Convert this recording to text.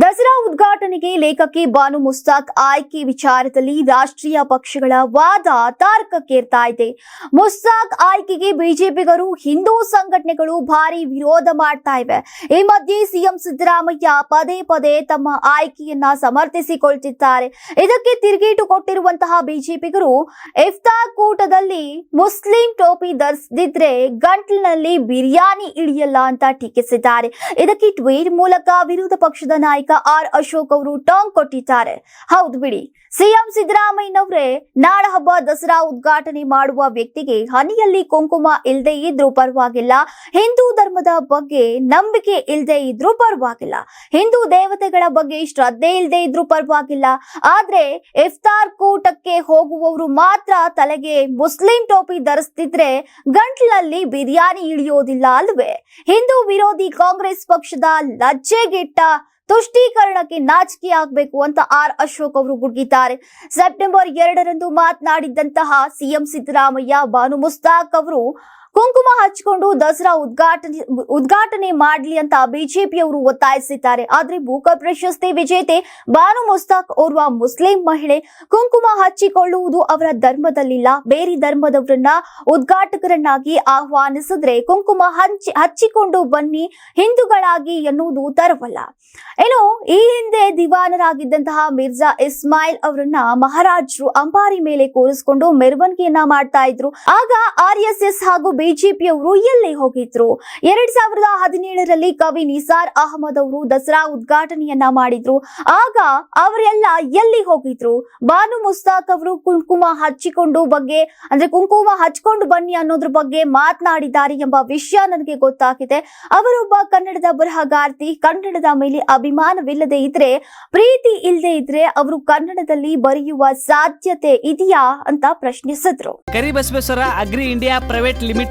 ದಸರಾ ಉದ್ಘಾಟನೆಗೆ ಲೇಖಕಿ ಬಾನು ಮುಸ್ತಾಕ್ ಆಯ್ಕೆ ವಿಚಾರದಲ್ಲಿ ರಾಷ್ಟ್ರೀಯ ಪಕ್ಷಗಳ ವಾದ ತಾರ್ಕಕ್ಕೇರ್ತಾ ಇದೆ. ಮುಸ್ತಾಕ್ ಆಯ್ಕೆಗೆ ಬಿಜೆಪಿಗರು ಹಿಂದೂ ಸಂಘಟನೆಗಳು ಭಾರಿ ವಿರೋಧ ಮಾಡ್ತಾ ಇವೆ. ಈ ಮಧ್ಯೆ ಸಿಎಂ ಸಿದ್ದರಾಮಯ್ಯ ಪದೇ ಪದೇ ತಮ್ಮ ಆಯ್ಕೆಯನ್ನ ಸಮರ್ಥಿಸಿಕೊಳ್ತಿದ್ದಾರೆ. ಇದಕ್ಕೆ ತಿರುಗೇಟು ಕೊಟ್ಟಿರುವಂತಹ ಬಿಜೆಪಿಗರು ಇಫ್ತಾರ್ ಕೂಟದಲ್ಲಿ ಮುಸ್ಲಿಂ ಟೋಪಿ ಧರಿಸದಿದ್ರೆ ಗಂಟ್ಲಿನಲ್ಲಿ ಬಿರಿಯಾನಿ ಇಳಿಯಲ್ಲ ಅಂತ ಟೀಕಿಸಿದ್ದಾರೆ. ಇದಕ್ಕೆ ಟ್ವೀಟ್ ಮೂಲಕ ವಿರೋಧ ಪಕ್ಷದ ನಾಯಕ ಆರ್ ಅಶೋಕ್ ಅವರು ಟಾಂಗ್ ಕೊಟ್ಟಿದ್ದಾರೆ. ಹೌದು ಬಿಡಿ. ಸಿಎಂ ಸಿದ್ದರಾಮಯ್ಯನವರೇ ನಾಡ ಹಬ್ಬ ದಸರಾ ಉದ್ಘಾಟನೆ ಮಾಡುವ ವ್ಯಕ್ತಿಗೆ ಹನಿಯಲ್ಲಿ ಕುಂಕುಮ ಇಲ್ಲದೆ ಇದ್ರೂ ಪರವಾಗಿಲ್ಲ. ಹಿಂದೂ ಧರ್ಮದ ಬಗ್ಗೆ ನಂಬಿಕೆ ಇಲ್ಲದೆ ಇದ್ರೂ ಪರವಾಗಿಲ್ಲ. ಹಿಂದೂ ದೇವತೆಗಳ ಬಗ್ಗೆ ಶ್ರದ್ಧೆ ಇಲ್ಲದೆ ಇದ್ರೂ ಪರವಾಗಿಲ್ಲ. ಆದ್ರೆ ಇಫ್ತಾರ್ ಕೂಟಕ್ಕೆ ಹೋಗುವವರು ಮಾತ್ರ ತಲೆಗೆ ಮುಸ್ಲಿಂ ಟೋಪಿ ಧರಿಸ್ತಿದ್ರೆ ಗಂಟ್ಲಲ್ಲಿ ಬಿರಿಯಾನಿ ಇಳಿಯೋದಿಲ್ಲ ಅಲ್ವೇ? ಹಿಂದೂ ವಿರೋಧಿ ಕಾಂಗ್ರೆಸ್ ಪಕ್ಷದ ಲಜ್ಜೆಗೆಟ್ಟ ತುಷ್ಟೀಕರಣಕ್ಕೆ ನಾಚಿಕೆ ಆಗಬೇಕು ಅಂತ ಆರ್ ಅಶೋಕ್ ಅವರು ಗುಡುಗಿದ್ದಾರೆ. ಸೆಪ್ಟೆಂಬರ್ ಎರಡರಂದು ಮಾತನಾಡಿದಂತಹ ಸಿಎಂ ಸಿದ್ದರಾಮಯ್ಯ ಬಾನು ಮುಸ್ತಾಕ್ ಅವರು ಕುಂಕುಮ ಹಚ್ಚಿಕೊಂಡು ದಸರಾ ಉದ್ಘಾಟನೆ ಉದ್ಘಾಟನೆ ಮಾಡಲಿ ಅಂತ ಬಿಜೆಪಿಯವರು ಒತ್ತಾಯಿಸಿದ್ದಾರೆ. ಆದ್ರೆ ಭೂಕ ಪ್ರಶಸ್ತಿ ವಿಜೇತೆ ಬಾನು ಮುಸ್ತಾಕ್ ಓರ್ವ ಮುಸ್ಲಿಂ ಮಹಿಳೆ ಕುಂಕುಮ ಹಚ್ಚಿಕೊಳ್ಳುವುದು ಅವರ ಧರ್ಮದಲ್ಲಿಲ್ಲ. ಬೇರೆ ಧರ್ಮದವರನ್ನ ಉದ್ಘಾಟಕರನ್ನಾಗಿ ಆಹ್ವಾನಿಸಿದ್ರೆ ಕುಂಕುಮ ಹಂಚಿ, ಹಚ್ಚಿಕೊಂಡು ಬನ್ನಿ, ಹಿಂದೂಗಳಾಗಿ ಎನ್ನುವುದು ತರವಲ್ಲ. ಏನು ಈ ಹಿಂದೆ ದಿವಾನರಾಗಿದ್ದಂತಹ ಮಿರ್ಜಾ ಇಸ್ಮಾಯಿಲ್ ಅವರನ್ನ ಮಹಾರಾಜರು ಅಂಬಾರಿ ಮೇಲೆ ಕೂರಿಸಿಕೊಂಡು ಮೆರವಣಿಗೆಯನ್ನ ಮಾಡ್ತಾ ಇದ್ರು. ಆಗ ಆರ್ ಎಸ್ ಎಸ್ ಹಾಗೂ ಬಿಜೆಪಿಯವರು ಎಲ್ಲಿ ಹೋಗಿದ್ರು? ಎರಡ್ ಸಾವಿರದ ಹದಿನೇಳರಲ್ಲಿ ಕವಿ ನಿಸಾರ್ ಅಹಮದ್ ಅವರು ದಸರಾ ಉದ್ಘಾಟನೆಯನ್ನ ಮಾಡಿದ್ರು. ಆಗ ಅವರೆಲ್ಲ ಎಲ್ಲಿ ಹೋಗಿದ್ರು? ಬಾನು ಮುಸ್ತಾಕ್ ಅವರು ಕುಂಕುಮ ಹಚ್ಚಿಕೊಂಡು ಬಗ್ಗೆ, ಅಂದ್ರೆ ಕುಂಕುಮ ಹಚ್ಕೊಂಡು ಬನ್ನಿ ಅನ್ನೋದ್ರ ಬಗ್ಗೆ ಮಾತನಾಡಿದ್ದಾರೆ ಎಂಬ ವಿಷಯ ನನಗೆ ಗೊತ್ತಾಗಿದೆ. ಅವರೊಬ್ಬ ಕನ್ನಡದ ಬರಹಗಾರ್ತಿ, ಕನ್ನಡದ ಮೇಲೆ ಅಭಿಮಾನವಿಲ್ಲದೆ ಇದ್ರೆ, ಪ್ರೀತಿ ಇಲ್ಲದೆ ಇದ್ರೆ ಅವರು ಕನ್ನಡದಲ್ಲಿ ಬರೆಯುವ ಸಾಧ್ಯತೆ ಇದೆಯಾ ಅಂತ ಪ್ರಶ್ನಿಸಿದ್ರು. Karibasaveshwara agri India private limited